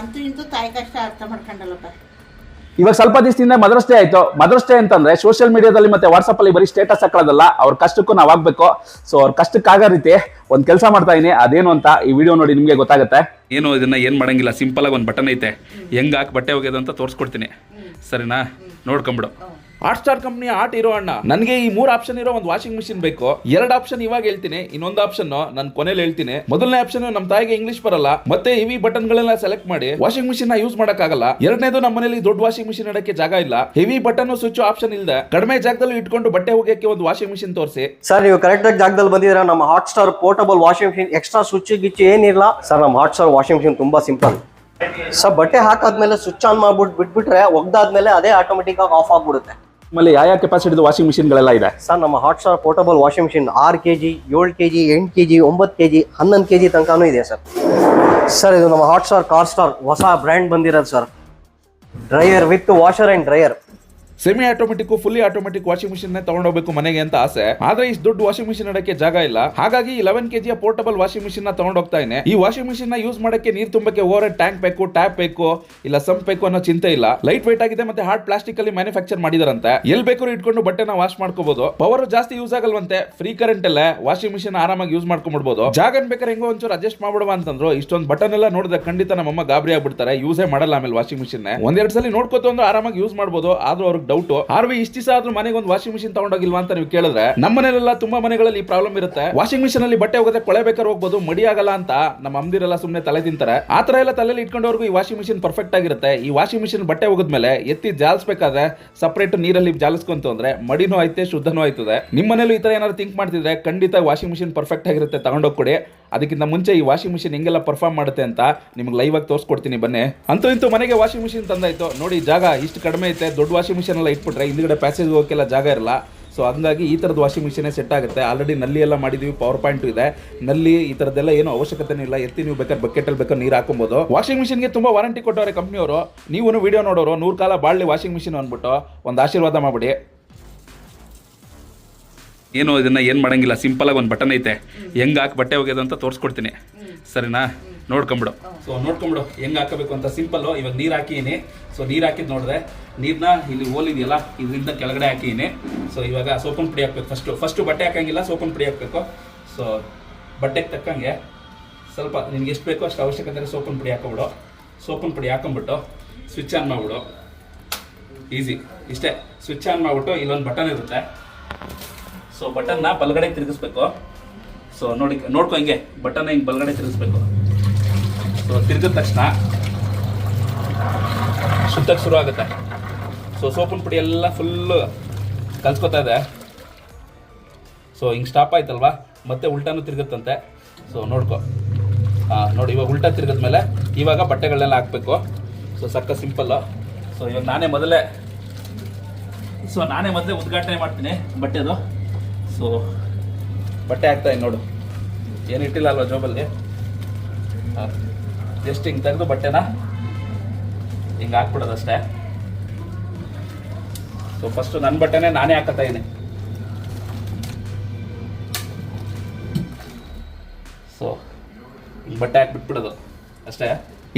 ಅಂತೂ ಇಂತೂ ತಾಯಿ ಕಷ್ಟ ಅರ್ಥ ಮಾಡ್ಕೊಂಡಲ್ಲಪ್ಪ. ಇವಾಗ ಸ್ವಲ್ಪ ದಿವಸದಿಂದ ಮದರ್ಸ್ ಡೇ ಆಯ್ತು. ಮದರ್ಸ್ ಡೇ ಅಂತಂದ್ರೆ ಸೋಷಿಯಲ್ ಮೀಡಿಯಾದಲ್ಲಿ ಮತ್ತೆ ವಾಟ್ಸಪ್ ಅಲ್ಲಿ ಬರೀ ಸ್ಟೇಟಸ್ ಹಾಕೊಳ್ಳೋದಲ್ಲ ಅವ್ರ ಕಷ್ಟಕ್ಕೂ ನಾವ್ ಆಗ್ಬೇಕು. ಸೊ ಅವ್ರ ಕಷ್ಟಕ್ಕಾಗೋ ರೀತಿ ಒಂದ್ ಕೆಲಸ ಮಾಡ್ತಾ ಇದೀನಿ. ಅದೇನು ಅಂತ ಈ ವಿಡಿಯೋ ನೋಡಿ ನಿಮ್ಗೆ ಗೊತ್ತಾಗುತ್ತೆ. ಏನು ಇದನ್ನ ಏನು ಮಾಡಂಗಿಲ್ಲ. ಸಿಂಪಲ್ ಆಗಿ ಒಂದು ಬಟನ್ ಐತೆ. ಹೆಂಗ್ ಹಾಕಿ ಬಟ್ಟೆ ಒಗೆಯೋದು ಅಂತ ತೋರಿಸ್ಕೊಡ್ತೀನಿ. ಸರಿನಾ? ನೋಡ್ಕೊಂಬಿಡು. ಹಾಟ್ ಸ್ಟಾರ್ ಕಂಪ್ನಿ ಆಟ್ ಇರೋ ಅಣ್ಣ. ನನಗೆ ಈ ಮೂರು ಆಪ್ಷನ್ ಇರೋ ಒಂದು ವಾಷಿಂಗ್ ಮಿಷಿನ್ ಬೇಕು. ಎರಡು ಆಪ್ಷನ್ ಇವಾಗ ಹೇಳ್ತೀನಿ, ಇನ್ನೊಂದು ಆಪ್ಷನ್ ನಾನು ಕೊನೆಯಲ್ಲಿ ಹೇಳ್ತೀನಿ. ಮೊದಲನೇ ಆಪ್ಷನ್ ನಮ್ಮ ತಾಯಿಗೆ ಇಂಗ್ಲಿಷ್ ಬರಲ್ಲ. ಮತ್ತೆ ಹೆವಿ ಬಟನ್ ಗಳೆಲ್ಲ ಸೆಲೆಕ್ಟ್ ಮಾಡಿ ವಾಷಿಂಗ್ ಮಿಷಿನ್ನ ಯೂಸ್ ಮಾಡೋಕ್ಕಾಗಲ್ಲ. ಎರಡನೇದು ನಮ್ಮ ಮನೇಲಿ ದೊಡ್ಡ ವಾಷಿಂಗ್ ಮಿಷಿನ್ ಇಡಕ್ಕೆ ಜಾಗ ಇಲ್ಲ. ಹೆವಿ ಬಟನ್ ಸ್ವಿಚ್ ಆಪ್ಷನ್ ಇಲ್ಲದೆ ಕಡಿಮೆ ಜಾಗದಲ್ಲಿ ಇಟ್ಕೊಂಡು ಬಟ್ಟೆ ಹೋಗಕ್ಕೆ ಒಂದು ವಾಷಿಂಗ್ ಮಿಷಿನ್ ತೋರಿಸಿ. ಸರ್ ನೀವು ಕರೆಕ್ಟ್ ಆಗಿ ಜಾಗದಲ್ಲಿ ಬಂದಿದ್ರೆ ನಮ್ಮ hot star portable washing machine extra switch ಗಿಚ್ಚು ಏನಿಲ್ಲ. ಸರ್ ನಮ್ಮ ಹಾಟ್ ಸ್ಟಾರ್ ವಾಷಿಂಗ್ ಮಿಷಿನ್ ತುಂಬಾ ಸಿಂಪಲ್ ಸರ್ ಬಟ್ಟೆ ಹಾಕಾದ್ಮೇಲೆ ಸ್ವಿಚ್ ಆನ್ ಮಾಡ್ಬಿಟ್ಟು ಬಿಟ್ಬಿಟ್ರೆ ಒಗ್ದಾದ್ಮೇಲೆ ಅದೇ ಆಟೋಮೆಟಿಕ್ ಆಗಿ ಆಫ್ ಆಗ್ಬಿಡುತ್ತೆ. ಆಮೇಲೆ ಯಾವ ಯಾವ ಕೆಪಾಸಿಟಿದು ವಾಷಿಂಗ್ ಮಿಷಿನ್ಗಳೆಲ್ಲ ಇದೆ? ಸರ್, ನಮ್ಮ hot star portable washing machine ಆರು ಕೆ ಜಿ ಏಳು ಕೆ ಜಿ ಎಂಟು ಕೆ ಜಿ ಒಂಬತ್ತು ಕೆ ಜಿ ಹನ್ನೊಂದು ಕೆ ಜಿ ತನಕನೂ ಇದೆ ಸರ್. ಸರ್, ಇದು ನಮ್ಮ ಹಾಟ್ ಸ್ಟಾರ್ ಕಾರ್ ಸ್ಟಾರ್ ಹೊಸ ಬ್ರ್ಯಾಂಡ್ ಬಂದಿರೋದು sir. Dryer with washer and dryer semi automatic fully automatic washing machine ತಗೊಂಡೋಗ್ಬೇಕು ಮನೆಗೆ ಅಂತ ಆಸೆ. ಆದ್ರೆ ಇಷ್ಟು ದೊಡ್ಡ ವಾಷಿಂಗ್ ಮಿಷಿನ್ ಇಡಕ್ಕೆ ಜಾಗ ಇಲ್ಲ. ಹಾಗಾಗಿ ಲೆವೆನ್ ಕೆಜಿಯ ಪೋರ್ಟಬಲ್ ವಾಷಿಂಗ್ ಮಿಷಿನ್ನ ತಗೊಂಡೋಗ್ತಾ ಇದ್ದೇನೆ ಈ ವಾಷಿಂಗ್ ಮಿಷಿನ್ನ ಯೂಸ್ ಮಾಡಕ್ಕೆ ನೀರು ತುಂಬಕ್ಕೆ ಓವರ್ ಟ್ಯಾಂಕ್ ಬೇಕು ಟ್ಯಾಪ್ ಬೇಕು, ಇಲ್ಲ ಸಂಪ್ ಬೇಕು ಅನ್ನೋ ಚಿಂತೆ ಇಲ್ಲ. ಲೈಟ್ ವೈಟ್ ಆಗಿದೆ ಮತ್ತೆ ಹಾರ್ಡ್ ಪ್ಲಾಸ್ಟಿಕ್ ಅಲ್ಲಿ ಮ್ಯಾನುಫ್ಯಾಕ್ಚರ್ ಮಾಡಿದಾರಂತೆ. ಎಲ್ ಬೇಕಾದ್ರೂ ಇಟ್ಕೊಂಡು ಬಟ್ಟೆನ ವಾಶ್ ಮಾಡ್ಕೋಬಹುದು ಪವರ್ ಜಾಸ್ತಿ ಯೂಸ್ ಆಗಲ್ವಂತೆ. ಫ್ರೀ ಕರೆಂಟ್ ಅಲ್ಲೇ ವಾಷಿಂಗ್ ಮಿಷಿನ್ ಆರಾಮಾಗಿ ಯೂಸ್ ಮಾಡ್ಕೊಂಡ್ಬಿಡ್ಬೋದು. ಜಾಗನ್ ಬೇಕಾದ್ರೆ ಹೆಂಗೋ ಒಂಚೂರು ಅಡ್ಜಸ್ಟ್ ಮಾಡ್ಬಿಡುವ ಅಂತಂದ್ರು, ಇಷ್ಟೊಂದು ಬಟನ್ ಎಲ್ಲ ನೋಡಿದ್ರೆ ಖಂಡಿತ ನಮ್ಮಮ್ಮ ಗಾಬರಿ ಆಗ್ಬಿಡ್ತಾರೆ. ಯೂಸೇ ಮಾಡಲ್ಲ ಆಮೇಲೆ ವಾಷಿಂಗ್ ಮಿಷಿನ್ ಒಂದೆರಡು ಸಲ ನೋಡ್ಕೋತ ಅಂದ್ರೆ ಆರಾಮಾಗಿ ಯೂಸ್ ಮಾಡ್ಬೋದು. ಆದ್ರೂ ಅವ್ರಿಗೆ ಡೌಟ್ ಆರ್ ವಿ ಇಷ್ಟ ಆದ್ರೂ ಮನೆಗೆ ಒಂದು ವಾಷಿಂಗ್ ಮಿಷಿನ್ ತಗೊಂಡೋಗಿಲ್ವಾ ಅಂತ ನೀವು ಕೇಳಿದ್ರೆ ನಮ್ಮ ಮನೆಯಲ್ಲೆಲ್ಲ ತುಂಬಾ ಮನೆಗಳಲ್ಲಿ ಈ ಪ್ರಾಬ್ಲಮ್ ಇರುತ್ತೆ. ವಾಷಿಂಗ್ ಮಿಷಿನ್ ಅಲ್ಲಿ ಬಟ್ಟೆ ಹೋಗದೆ ಕೊಳೆ ಬೇಕಾದ್ರೆ ಹೋಗ್ಬೋದು, ಮಡಿ ಆಗಲ್ಲ ಅಂತ ನಮ್ಮ ಅಮ್ದಿರೆಲ್ಲ ಸುಮ್ಮನೆ ತಲೆ ತಿಂತಾರೆ. ಆ ತರ ಎಲ್ಲ ತಲೆಯಲ್ಲಿ ಇಟ್ಕೊಂಡವ್ರಿಗೂ ಈ ವಾಷಿಂಗ್ ಮಿಷಿನ್ ಪರ್ಫೆಕ್ಟ್ ಆಗಿರುತ್ತೆ. ಈ ವಾಷಿಂಗ್ ಮಿಷಿನ್ ಬಟ್ಟೆ ಹೋಗಿದ್ಮೇಲೆ ಎತ್ತಿ ಜಾಲಿಸ್ಬೇಕಾದ್ರೆ ಸಪರೇಟ್ ನೀರಲ್ಲಿ ಜಾಲಿಸ್ಕೊಂತು ಅಂದ್ರೆ ಮಡಿನೂ ಐತೆ, ಶುದ್ಧನೂ ಆಯ್ತದೆ. ನಿಮ್ಮ ಮನೇಲೂ ಈ ತರ ಏನಾದ್ರು ಥಿಂಕ್ ಮಾಡ್ತಿದ್ರೆ ಖಂಡಿತ ವಾಷಿಂಗ್ ಮಿಷಿನ್ ಪರ್ಫೆಕ್ಟ್ ಆಗಿರುತ್ತೆ ತಗೊಂಡೋಗಿ ಕೊಡಿ ಅದಕ್ಕಿಂತ ಮುಂಚೆ ಈ ವಾಷಿಂಗ್ ಮಿಷಿನ್ ಹೆಂಗೆಲ್ಲ ಪರ್ಫಾರ್ಮ್ ಮಾಡುತ್ತೆ ಅಂತ ನಿಮ್ಗೆ ಲೈವ್ ಆಗಿ ತೋರಿಸ್ಕೊಡ್ತೀನಿ, ಬನ್ನಿ. ಅಂತೂ ಇಂತೂ ಮನೆಗೆ ವಾಷಿಂಗ್ ಮಿಷಿನ್ ತಂದಾಯ್ತು. ನೋಡಿ, ಜಾಗ ಇಷ್ಟು ಕಡಿಮೆ ಐತೆ, ದೊಡ್ಡ ವಾಷಿಂಗ್ ಮಿಷಿನ್ ಎಲ್ಲ ಇಟ್ಬಿಟ್ರೆ ಹಿಂದ್ಗಡೆ ಪ್ಯಾಸೇಜ್ ಹೋಗೋಕ್ಕೆಲ್ಲ ಜಾಗ ಇರಲ್ಲ. ಸೊ ಹಂಗಾಗಿ ಈ ಥರದ ವಾಷಿಂಗ್ ಮಿಷಿನೇ ಸೆಟ್ ಆಗುತ್ತೆ. ಆಲ್ರೆಡಿ ನಲ್ಲಿ ಎಲ್ಲ ಮಾಡಿದೀವಿ ಪವರ್ ಪಾಯಿಂಟ್ ಇದೆ. ನಲ್ಲಿ ಈ ಥರದ್ದೆಲ್ಲ ಏನು ಅವಶ್ಯಕತೆ ಇಲ್ಲ. ಎತ್ತಿ ನೀವು ಬೇಕಾದ್ರೆ ಬಕೆಟಲ್ಲಿ ಬೇಕಾದ್ರೆ ನೀರು ಹಾಕೊಬೋದು ವಾಷಿಂಗ್ ಮಿಷಿನ್ಗೆ ತುಂಬ ವಾರಂಟಿ ಕೊಟ್ಟವ್ರೆ ಕಂಪ್ನಿಯವರು. ನೀವು ವಿಡಿಯೋ ನೋಡೋರು ನೂರು ಕಾಲ ಬಾಳ್ಲಿ ವಾಷಿಂಗ್ ಮಿಷಿನ್ ಅಂದ್ಬಿಟ್ಟು ಒಂದು ಆಶೀರ್ವಾದ ಮಾಡಿಬಿಡಿ. ಏನು ಇದನ್ನು ಏನು ಮಾಡೋಂಗಿಲ್ಲ. ಸಿಂಪಲಾಗಿ ಆಗಿ ಒಂದು ಬಟನ್ ಐತೆ. ಹೆಂಗೆ ಹಾಕಿ ಬಟ್ಟೆ ಒಗೆಯೋದು ಅಂತ ತೋರಿಸ್ಕೊಡ್ತೀನಿ. ಸರಿನಾ? ನೋಡ್ಕೊಂಬಿಡು. ಸೊ ನೋಡ್ಕೊಂಬಿಡು. ಹೆಂಗ್ ಹಾಕಬೇಕು ಅಂತ ಸಿಂಪಲ್ ಇವಾಗ ನೀರು ಹಾಕಿನಿ ಸೊ ನೀರು ಹಾಕಿದ್ ನೋಡಿದ್ರೆ ನೀರ್ನ ಇಲ್ಲಿ ಹೋಲ್ ಇದೆಯಲ್ಲ ಇದರಿಂದ ಕೆಳಗಡೆ ಹಾಕಿನಿ ಸೊ ಇವಾಗ ಸೋಪನ್ ಪುಡಿ ಹಾಕ್ಬೇಕು ಫಸ್ಟು ಫಸ್ಟು ಬಟ್ಟೆ ಹಾಕಂಗಿಲ್ಲ, ಸೋಪನ್ ಪುಡಿ ಹಾಕಬೇಕು. ಸೊ ಬಟ್ಟೆಗೆ ತಕ್ಕಂಗೆ ಸ್ವಲ್ಪ ನಿನ್ಗೆ ಎಷ್ಟು ಬೇಕೋ ಅಷ್ಟು ಅವಶ್ಯಕತೆ ಸೋಪನ್ ಪುಡಿ ಹಾಕೊಬಿಡು. ಸೋಪನ್ ಪುಡಿ ಹಾಕೊಂಬಿಟ್ಟು ಸ್ವಿಚ್ ಆನ್ ಮಾಡ್ಬಿಡು. ಈಸಿ. ಇಷ್ಟೇ. ಸ್ವಿಚ್ ಆನ್ ಮಾಡಿಬಿಟ್ಟು ಇಲ್ಲೊಂದು ಬಟನ್ ಇರುತ್ತೆ. ಸೊ ಬಟನ್ನ ಬಲಗಡೆ ತಿರುಗಿಸ್ಬೇಕು. ಸೊ ನೋಡಿ, ನೋಡ್ಕೊ ಹಿಂಗೆ. ಬಟನ್ನ ಹಿಂಗೆ ಬಲಗಡೆ ತಿರುಗಿಸ್ಬೇಕು. ಸೊ ತಿರುಗಿದ ತಕ್ಷಣ ಸುತ್ತಕ್ಕೆ ಶುರು ಆಗುತ್ತೆ ಸೊ ಸೋಪಿನ ಪುಡಿ ಎಲ್ಲ ಫುಲ್ಲು ಕಲ್ಸ್ಕೊತಾ ಇದೆ. ಸೊ ಹಿಂಗೆ ಸ್ಟಾಪ್ ಆಯ್ತಲ್ವಾ? ಮತ್ತೆ ಉಲ್ಟಾನು ತಿರುಗುತ್ತಂತೆ. ಸೊ ನೋಡ್ಕೊ. ಹಾಂ, ನೋಡಿ, ಇವಾಗ ಉಲ್ಟಾ ತಿರುಗಿದ್ಮೇಲೆ ಇವಾಗ ಬಟ್ಟೆಗಳನ್ನೆಲ್ಲ ಹಾಕಬೇಕು. ಸೊ ಸಕ್ಕ ಸಿಂಪಲ್ಲು ಸೊ ಇವಾಗ ನಾನೇ ಮೊದಲೇ ಸೊ ನಾನೇ ಮೊದಲೇ ಉದ್ಘಾಟನೆ ಮಾಡ್ತೀನಿ ಬಟ್ಟೆದು. ಸೊ ಬಟ್ಟೆ ಹಾಕ್ತಾ ಇದ್ದೀನಿ ನೋಡು. ಏನು ಇಟ್ಟಿಲ್ಲ ಅಲ್ವಾ ಜೋಬಲ್ಲಿ ಜಸ್ಟ್ ಹಿಂಗೆ ತೆಗೆದು ಬಟ್ಟೆನ ಹಿಂಗೆ ಹಾಕ್ಬಿಡೋದಷ್ಟೇ ಸೊ ಫಸ್ಟು ನನ್ನ ಬಟ್ಟೆನೇ ನಾನೇ ಹಾಕೋತಾ ಇದ್ದೀನಿ ಸೊ ಬಟ್ಟೆ ಹಾಕ್ಬಿಟ್ಬಿಡೋದು ಅಷ್ಟೇ.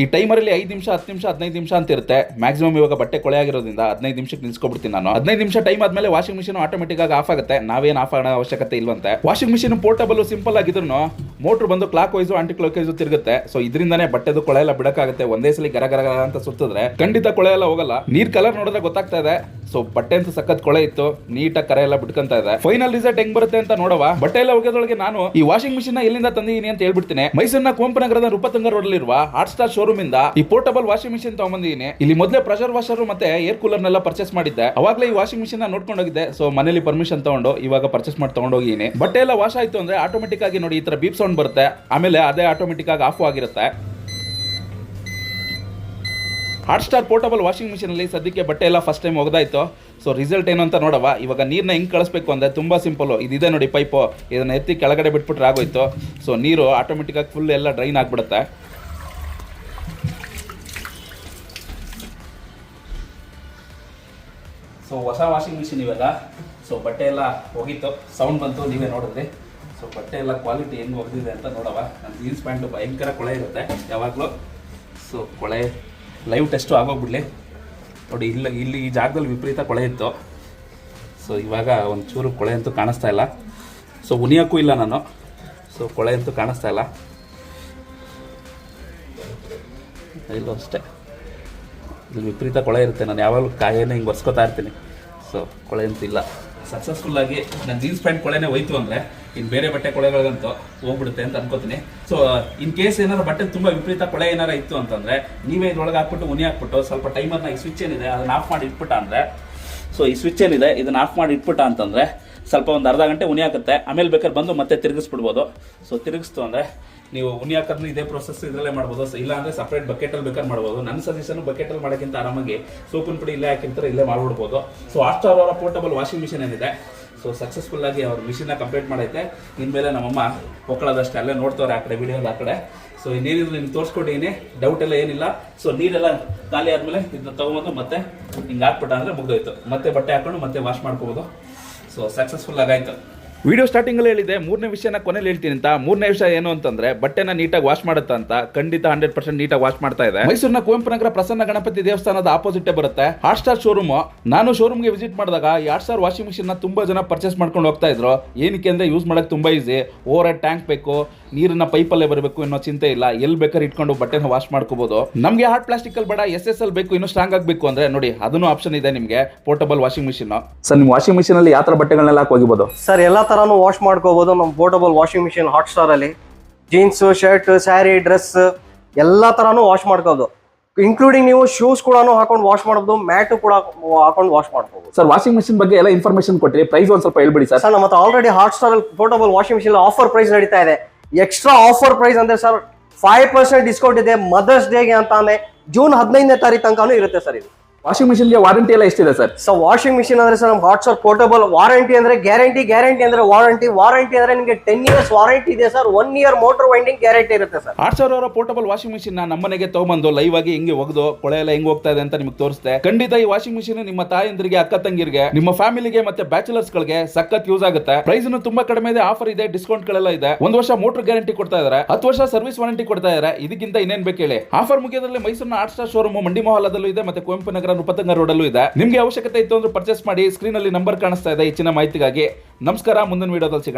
ಈ ಟೈಮರಲ್ಲಿ ಐದು ನಿಮಿಷ, ಹತ್ತು ನಿಮಿಷ, ಹದಿನೈದು ನಿಮಿಷ ಅಂತ ಇರುತ್ತೆ. ಮ್ಯಾಕ್ಸಿಮಮ್ ಇವಾಗ ಬಟ್ಟೆ ಕೊಳೆ ಆಗಿರೋದ್ರಿಂದ ಹದಿನೈದು ನಿಮಿಷಕ್ಕೆ ನಿಲ್ಸ್ಕೊಬಿಡ್ತೀನಿ ನಾನು. ಹದಿನೈದು ನಿಮಿಷ ಟೈಮ್ ಆದ್ಮೇಲೆ ವಾಷಿಂಗ್ ಮಿಷಿನ್ ಆಟೋಮೆಟಿಕ್ ಆಗಿ ಆಫ್ ಆಗುತ್ತೆ. ನಾವೇನು ಆಫ್ ಆಗೋ ಅವಶ್ಯಕತೆ ಇಲ್ವಂತೆ. ವಾಷಿಂಗ್ ಮಿಷಿನ್ ಪೋರ್ಟಬಲ್ ಸಿಂಪಲ್ ಆಗಿದ್ರು ಮೋಟ್ರ್ ಬಂದು clockwise anticlockwise ತಿರುಗುತ್ತೆ. ಸೊ ಇದರಿಂದಾನೇ ಬಟ್ಟೆದು ಕೊಳೆ ಎಲ್ಲ ಬಿಡಕ್ಕಾಗುತ್ತೆ. ಒಂದೇ ಸಲ ಗರ ಗರ ಅಂತ ಸುತ್ತಿದ್ರೆ ಖಂಡಿತ ಕೊಳೆ ಎಲ್ಲ ಹೋಗಲ್ಲ. ನೀರ್ ಕಲರ್ ನೋಡಿದ್ರೆ ಗೊತ್ತಾಗ್ತಾ ಇದೆ. ಸೊ ಬಟ್ಟೆ ಅಂತ ಸಖತ್ ಕೊಳೆ ಇತ್ತು, ನೀಟಾಗಿ ಕರೆ ಎಲ್ಲ ಬಿಟ್ಕೊಂತ ಇದೆ ಫೈನಲ್ ರಿಸಲ್ಟ್ ಹೆಂಗ್ ಬರುತ್ತೆ ಅಂತ ನೋಡವ ಬಟ್ಟೆ ಎಲ್ಲ ಒಗೆದೊಳಗೆ ನಾನು ಈ ವಾಷಿಂಗ್ ಮಿಷಿನ್ ಎಲ್ಲಿಂದ ತಂದಿದ್ದೀನಿ ಅಂತ ಹೇಳ್ಬಿಡ್ತೀನಿ. ಮೈಸೂರಿನ ಕೋಂಪ ನಗರದ ರೂಪತಂಗ ರೋಡ್ ಇರುವ ಹಾಟ್ ಸ್ಟಾರ್ ಶೋರೂಮ್ ಇಂದ ಈ ಪೋರ್ಟಬಲ್ ವಾಷಿಂಗ್ ಮಿಷಿನ್ ತಗೊಂಬಂದಿದ್ದೀನಿ ಇಲ್ಲಿ ಮೊದಲೇ ಪ್ರೆಷರ್ ವಾಷರ್ ಮತ್ತೆ ಏರ್ ಕೂಲರ್ ನೆಲ್ಲ ಪರ್ಚೇಸ್ ಮಾಡಿದ್ದೆ. ಅವಾಗಲೇ ಈ ವಾಷಿಂಗ್ ಮಿಷಿನ್ ನೋಡ್ಕೊಂಡು ಹೋಗಿದ್ದೆ. ಸೊ ಮನೇಲಿ ಪರ್ಮಿಷನ್ ತಗೊಂಡು ಇವಾಗ ಪರ್ಚೇಸ್ ಮಾಡಿ ತಗೊಂಡೋಗಿದ್ದೀನಿ ಬಟ್ಟೆ ಎಲ್ಲ ವಾಶ್ ಆಯ್ತು ಅಂದ್ರೆ ಆಟೋಮೆಟಿಕ್ ಆಗಿ ನೋಡಿ ಈ ತರ ಬೀಪ್ ಸೌಂಡ್ ಬರುತ್ತೆ. ಆಮೇಲೆ ಅದೇ ಆಟೋಮೆಟಿಕ್ ಆಗಿ ಆಫ್ ಆಗಿರುತ್ತೆ. ಹಾಟ್ ಸ್ಟಾರ್ ಪೋರ್ಟಬಲ್ ವಾಷಿಂಗ್ ಮಿಷಿನಲ್ಲಿ ಸದ್ಯಕ್ಕೆ ಬಟ್ಟೆ ಎಲ್ಲ ಫಸ್ಟ್ ಟೈಮ್ ಒಗ್ದಾಯಿತು. ಸೊ ರಿಸಲ್ಟ್ ಏನು ಅಂತ ನೋಡವ ಇವಾಗ ನೀರನ್ನ ಹೆಂಗೆ ಕಳಿಸ್ಬೇಕು ಅಂದರೆ ತುಂಬ ಸಿಂಪಲ್ಲು ಇದಿದೆ ನೋಡಿ ಪೈಪು ಇದನ್ನು ಎತ್ತಿ ಕೆಳಗಡೆ ಬಿಟ್ಬಿಟ್ರೆ ಆಗೋಯ್ತು. ಸೊ ನೀರು ಆಟೋಮೆಟಿಕ್ಕಾಗಿ ಫುಲ್ ಎಲ್ಲ ಡ್ರೈನ್ ಆಗಿಬಿಡುತ್ತೆ. ಸೊ ಹೊಸ ವಾಷಿಂಗ್ ಮಿಷಿನ್ ಇವೆಲ್ಲ. ಸೊ ಬಟ್ಟೆ ಎಲ್ಲ ಹೋಗಿತ್ತು ಸೌಂಡ್ ಬಂತು, ನೀವೇ ನೋಡಿದ್ರಿ. ಸೊ ಬಟ್ಟೆ ಎಲ್ಲ ಕ್ವಾಲಿಟಿ ಹೆಂಗೆ ಒಗೆದಿದೆ ಅಂತ ನೋಡವ ನನ್ನ ಜೀನ್ಸ್ ಪ್ಯಾಂಟು ಭಯಂಕರ ಕೊಳೆ ಇರುತ್ತೆ ಯಾವಾಗಲೂ. ಸೊ ಕೊಳೆ ಲೈವ್ ಟೆಸ್ಟು ಆಗೋಗ್ಬಿಡ್ಲಿ. ನೋಡಿ, ಇಲ್ಲಿ ಇಲ್ಲಿ ಈ ಜಾಗದಲ್ಲಿ ವಿಪರೀತ ಕೊಳೆ ಇತ್ತು. ಸೊ ಇವಾಗ ಒಂದು ಚೂರು ಕೊಳೆ ಅಂತೂ ಕಾಣಿಸ್ತಾ ಇಲ್ಲ. ಸೊ ಉನಿಯೋಕ್ಕೂ ಇಲ್ಲ ನಾನು. ಸೊ ಕೊಳೆ ಅಂತೂ ಕಾಣಿಸ್ತಾ ಇಲ್ಲ. ಇಲ್ಲೂ ಅಷ್ಟೇ. ಇಲ್ಲಿ ವಿಪರೀತ ಕೊಳೆ ಇರುತ್ತೆ. ನಾನು ಯಾವಾಗಲೂ ಕಾಯನ್ನು ಹಿಂಗೆ ಒರೆಸ್ಕೊತಾ ಇರ್ತೀನಿ. ಸೊ ಕೊಳೆ ಅಂತೂ ಇಲ್ಲ. ಸಕ್ಸಸ್ಫುಲ್ಲಾಗಿ ನಾನು ಜೀನ್ಸ್ ಪ್ಯಾಂಟ್ ಕೊಳೆನೇ ಹೋಯ್ತು ಅಂದರೆ ಇನ್ನು ಬೇರೆ ಬಟ್ಟೆ ಕೊಳೆಗಳಿಗಂತೂ ಹೋಗ್ಬಿಡುತ್ತೆ ಅಂತ ಅನ್ಕೋತೀನಿ. ಸೊ ಇನ್ ಕೇಸ್ ಏನಾರು ಬಟ್ಟೆ ತುಂಬ ವಿಪರೀತ ಕೊಳೆ ಏನಾರ ಇತ್ತು ಅಂತಂದರೆ, ನೀವೇ ಇದ್ರೊಳಗೆ ಹಾಕ್ಬಿಟ್ಟು ಉನಿ ಹಾಕ್ಬಿಟ್ಟು ಸ್ವಲ್ಪ ಟೈಮರ್ನ ಈ ಸ್ವಿಚ್ ಏನಿದೆ ಅದನ್ನ ಆಫ್ ಮಾಡಿ ಇಟ್ಬಿಟ್ಟ ಅಂದರೆ ಸೊ ಈ ಸ್ವಿಚ್ ಏನಿದೆ ಇದನ್ನ ಆಫ್ ಮಾಡಿ ಇಟ್ಬಿಟ್ಟ ಅಂತಂದರೆ ಸ್ವಲ್ಪ ಒಂದು ಅರ್ಧ ಗಂಟೆ ಉನಿ ಹಾಕುತ್ತೆ. ಆಮೇಲೆ ಬೇಕಾದ್ರೆ ಬಂದು ಮತ್ತೆ ತಿರುಗಿಸ್ಬಿಡ್ಬೋದು. ಸೊ ತಿರುಗಿಸ್ತು ಅಂದರೆ ನೀವು ಉನಿ ಹಾಕೋದ್ರೂ ಇದೇ ಪ್ರೊಸೆಸ್ ಇದರಲ್ಲೇ ಮಾಡ್ಬೋದು. ಇಲ್ಲ ಅಂದರೆ ಸಪ್ರೇಟ್ ಬಕೆಟಲ್ಲಿ ಬೇಕಾದ್ರೆ ಮಾಡ್ಬೋದು. ನನ್ನ ಸಜೆಷನ್ ಬಕೆಟಲ್ಲಿ ಮಾಡೋಕ್ಕಿಂತ ಆರಾಮಾಗಿ ಸೋಪಿನ ಪುಡಿ ಇಲ್ಲೇ ಹಾಕಿರ್ತಾರೆ, ಇಲ್ಲೇ ಮಾಡ್ಬಿಡ್ಬೋದು. ಸೊ ಆಸ್ಟಾರ್ ಅವರ ಪೋರ್ಟಬಲ್ ವಾಷಿಂಗ್ ಮಿಷಿನ್ ಏನಿದೆ ಸೊ ಸಕ್ಸಸ್ಫುಲ್ ಆಗಿ ಅವ್ರ ಮಿಷಿನ್ನ ಕಂಪ್ಲೀಟ್ ಮಾಡೈತೆ. ಇನ್ಮೇಲೆ ನಮ್ಮಮ್ಮ ಹೊಕ್ಕಳದಷ್ಟೇ ಅಲ್ಲೇ ನೋಡ್ತವ್ರೆ ಆ ಕಡೆ ವಿಡಿಯೋದ ಆ ಕಡೆ. ಸೊ ನೀರಿದ್ರು ನಿಮ್ಗೆ ತೋರಿಸ್ಕೊಟ್ಟಿದ್ದೀನಿ ಡೌಟ್ ಎಲ್ಲ ಏನಿಲ್ಲ. ಸೊ ನೀರೆಲ್ಲ ಖಾಲಿ ಆದಮೇಲೆ ಇದನ್ನ ತೊಗೊಬೋದು ಮತ್ತೆ ಹಿಂಗೆ ಹಾಕ್ಬಿಟ್ಟ ಅಂದರೆ ಮುಗ್ದೋಯ್ತು. ಮತ್ತೆ ಬಟ್ಟೆ ಹಾಕೊಂಡು ಮತ್ತೆ ವಾಶ್ ಮಾಡ್ಕೋಬೋದು. ಸೊ ಸಕ್ಸಸ್ಫುಲ್ ಆಗಾಯ್ತು ವಿಡಿಯೋ ಸ್ಟಾರ್ಟಿಂಗಲ್ಲಿ ಹೇಳಿದೆ ಮೂರನೇ ವಿಷಯನ ಕೊನೆಯಲ್ಲಿ ಹೇಳ್ತೀನಿ ಅಂತ. ಮೂರನೇ ವಿಷಯ ಏನು ಅಂತಂದ್ರೆ ಬಟ್ಟೆನ ನೀಟಾಗಿ ವಾಶ್ ಮಾಡುತ್ತಾ ಅಂತ ಖಂಡಿತ ಹಂಡ್ರೆಡ್ ಪರ್ಸೆಂಟ್ ನೀಟಾಗಿ ವಾಶ್ ಮಾಡ್ತಾ ಇದೆ. ಮೈಸೂರಿನ ಕುವೆಂಪು ನಗರ ಪ್ರಸನ್ನ ಗಣಪತಿ ದೇವಸ್ಥಾನದ ಆಪೋಸಿಟ್ ಬರುತ್ತೆ. ಹಾಟ್ ಸ್ಟಾರ್ ಶೋರೂಮ್ ನಾನು ಶೋರೂಮ್ಗೆ ವಿಸಿಟ್ ಮಾಡಿದಾಗ ಈ ಹಾಟ್ ಸ್ಟಾರ್ ವಾಷಿಂಗ್ ಮಿಷಿನ್ನ ತುಂಬಾ ಜನ ಪರ್ಚೇಸ್ ಮಾಡ್ಕೊಂಡು ಹೋಗ್ತಾ ಇದ್ರು. ಏನಕ್ಕೆ ಅಂದ್ರೆ ಯೂಸ್ ಮಾಡಕ್ ತುಂಬಾ ಈಸಿ ಓವರ್ ಹೆಡ್ ಟ್ಯಾಂಕ್ ಬೇಕು ನೀರನ್ನ ಪೈಪಲ್ಲೇ ಬರಬೇಕು ಅನ್ನೋ ಚಿಂತೆ ಇಲ್ಲ. ಎಲ್ಲಿ ಬೇಕಾದ್ರೆ ಇಟ್ಕೊಂಡು ಬಟ್ಟೆನ ವಾಶ್ ಮಾಡ್ಕೋಬಹುದು ನಮಗೆ ಹಾರ್ಡ್ ಪ್ಲಾಸ್ಟಿಕ್ ಅಲ್ಲಿ ಬೇಡ ಎಸ್ ಎಸ್ ಎಲ್ ಬೇಕು ಇನ್ನು ಸ್ಟ್ರಾಂಗ್ ಆಗಬೇಕು ಅಂದ್ರೆ ನೋಡಿ ಅದನ್ನು ಆಪ್ಷನ್ ಇದೆ ನಿಮಗೆ ಪೋರ್ಟಬಲ್ ವಾಷಿಂಗ್ ಮಿಷಿನ್ ಸರ್ ನಿಮ್ಮ ವಾಷಿಂಗ್ ಮಿಷಿನ್ ಅಲ್ಲಿ ಯಾವ ತರ ಬಟ್ಟೆಗಳನ್ನೆಲ್ಲ ಹಾಕಿ ಸರ್ ಎಲ್ಲ ತರಾನು ವಾಶ್ ಮಾಡ್ಕೋಬೋದು. ನಮ್ಮ ಪೋರ್ಟಬಲ್ ವಾಷಿಂಗ್ ಮಿಷಿನ್ ಹಾಟ್ಸ್ಟಾರಲ್ಲಿ ಜೀನ್ಸು ಅಲ್ಲಿ. ಜೀನ್ಸ್ ಶರ್ಟ್ ಸ್ಯಾರಿ ಡ್ರೆಸ್ ಎಲ್ಲ ಥರನೂ ವಾಶ್ ಮಾಡ್ಕೋದು ಇನ್ಕ್ಲೂಡಿಂಗ್ ನೀವು ಶೂಸ್ ಕೂಡ ಹಾಕೊಂಡು ವಾಶ್ ಮಾಡಬಹುದು ಮ್ಯಾಟ್ ಕೂಡ ಹಾಕೊಂಡು ವಾಶ್ ಮಾಡ್ಬೋದು ಸರ್ ವಾಷಿಂಗ್ ಮಿಷಿನ್ ಬಗ್ಗೆ ಎಲ್ಲ ಇನ್ಫಾರ್ಮೇಶನ್ ಕೊಟ್ಟಿರಿ ಪ್ರೈಸ್ ಒಂದು ಸ್ವಲ್ಪ ಹೇಳ್ಬಿಡಿ ಸರ್ ಸರ್ ನಮ್ಮ ಆಲ್ರೆಡಿ ಹಾಟ್ ಸ್ಟಾರ್ ಅಲ್ಲಿ portable washing machine offer price ನಡೀತಾ ಇದೆ. ಎಕ್ಸ್ಟ್ರಾ ಆಫರ್ ಪ್ರೈಸ್ ಅಂದ್ರೆ ಸರ್ ಫೈವ್ ಪರ್ಸೆಂಟ್ ಡಿಸ್ಕೌಂಟ್ ಇದೆ. ಮದರ್ಸ್ ಡೇಗೆ ಅಂತಾನೆ ಜೂನ್ ಹದಿನೈದನೇ ತಾರೀಕು ತನಕ ಇರುತ್ತೆ ಸರ್ ಇದು. ವಾಷಿಂಗ್ ಮಿಷಿನ್ಗೆ ವಾರಂಟಿ ಎಲ್ಲ ಎಷ್ಟಿದೆ ಸರ್? ಸೊ ವಾಷಿಂಗ್ ಮಿಷಿನ್ ಅಂದ್ರೆ ಸರ್ ನಮ್ಮ ಹಾಟ್ ಸ್ಟಾರ್ ಪೋರ್ಟಬಲ್ ವಾರಂಟಿ ಅಂದ್ರೆ ಗ್ಯಾರಂಟಿ ಗ್ಯಾರಂಟಿ ಅಂದ್ರೆ ವಾರಂಟಿ ವಾರಂಟಿ ಅಂದ್ರೆ ನಿಮಗೆ ಟೆನ್ ಇಯರ್ಸ್ ವಾರಂಟಿ ಇದೆ sir one year motor winding guarantee ಇರುತ್ತೆ ಸರ್. ಆರ್ ಸಾವಿರ ಅವರ ಪೋರ್ಟಬಲ್ ವಾಷಿಂಗ್ ಮಿಷಿನ್ನ ನಮ್ಮನೆಗೆ ತಗೊಂಬಂದು ಲೈವ್ ಆಗಿ ಹಿಂಗೆ ಒಗ್ದು ಕೊಳೆ ಎಲ್ಲ ಹೆಂಗ್ ಹೋಗ್ತಾ ಇದೆ ಅಂತ ನಿಮ್ಗೆ ತೋರಿಸ್ತೆ. ಖಂಡಿತ ಈ ವಾಷಿಂಗ್ ಮಿಷಿನ್ ನಿಮ್ಮ ತಾಯಂದ್ರಿಗೆ ಅಕ್ಕ ತಂಗಿರಿಗೆ ನಿಮ್ಮ ಫ್ಯಾಮಿಲಿಗೆ ಮತ್ತೆ ಬ್ಯಾಚುಲರ್ಸ್ ಗಳಿಗೆ ಸಖತ್ ಯೂಸ್ ಆಗುತ್ತೆ. ಪ್ರೈಸ್ ತುಂಬಾ ಕಡಿಮೆ ಇದೆ ಆಫರ್ ಇದೆ ಡಿಸ್ಕೌಂಟ್ ಗಳೆಲ್ಲ ಇದೆ. ಒಂದ್ ವರ್ಷ ಮೋಟರ್ ಗ್ಯಾರಂಟಿ ಕೊಡ್ತಾ ಇದಾರೆ ಹತ್ತು ವರ್ಷ ಸರ್ವಿಸ್ ವಾರಂಟಿ ಕೊಡ್ತಾ ಇದಾರೆ. ಇದಕ್ಕಿಂತ ಇನ್ನೇನ್ ಬೇಕು ಹೇಳಿ. ಆಫರ್ ಮುಗಿಯೋದ್ರಲ್ಲಿ ಮೈಸೂರಿನ ಆರ್ಟ್ ಸ್ಟಾರ್ ಶೋರೂಮ್ ಮಂಡಿ ಮೊಹಲದಲ್ಲೂ ಇದೆ ಮತ್ತೆ ಕುವೆಂಪು ನಗರ ನೃಪತಂಗ ರೋಡಲ್ಲೂ ಇದೆ. ನಿಮ್ಗೆ ಅವಶ್ಯಕತೆ ಇತ್ತು ಅಂದ್ರೆ ಪರ್ಚೇಸ್ ಮಾಡಿ ಸ್ಕ್ರೀನ್ ಅಲ್ಲಿ ನಂಬರ್ ಕಾಣಿಸ್ತಾ ಇದೆ. ಹೆಚ್ಚಿನ ಮಾಹಿತಿಗಾಗಿ ನಮಸ್ಕಾರ, ಮುಂದಿನ ವಿಡಿಯೋದಲ್ಲಿ ಸಿಗೋಣ.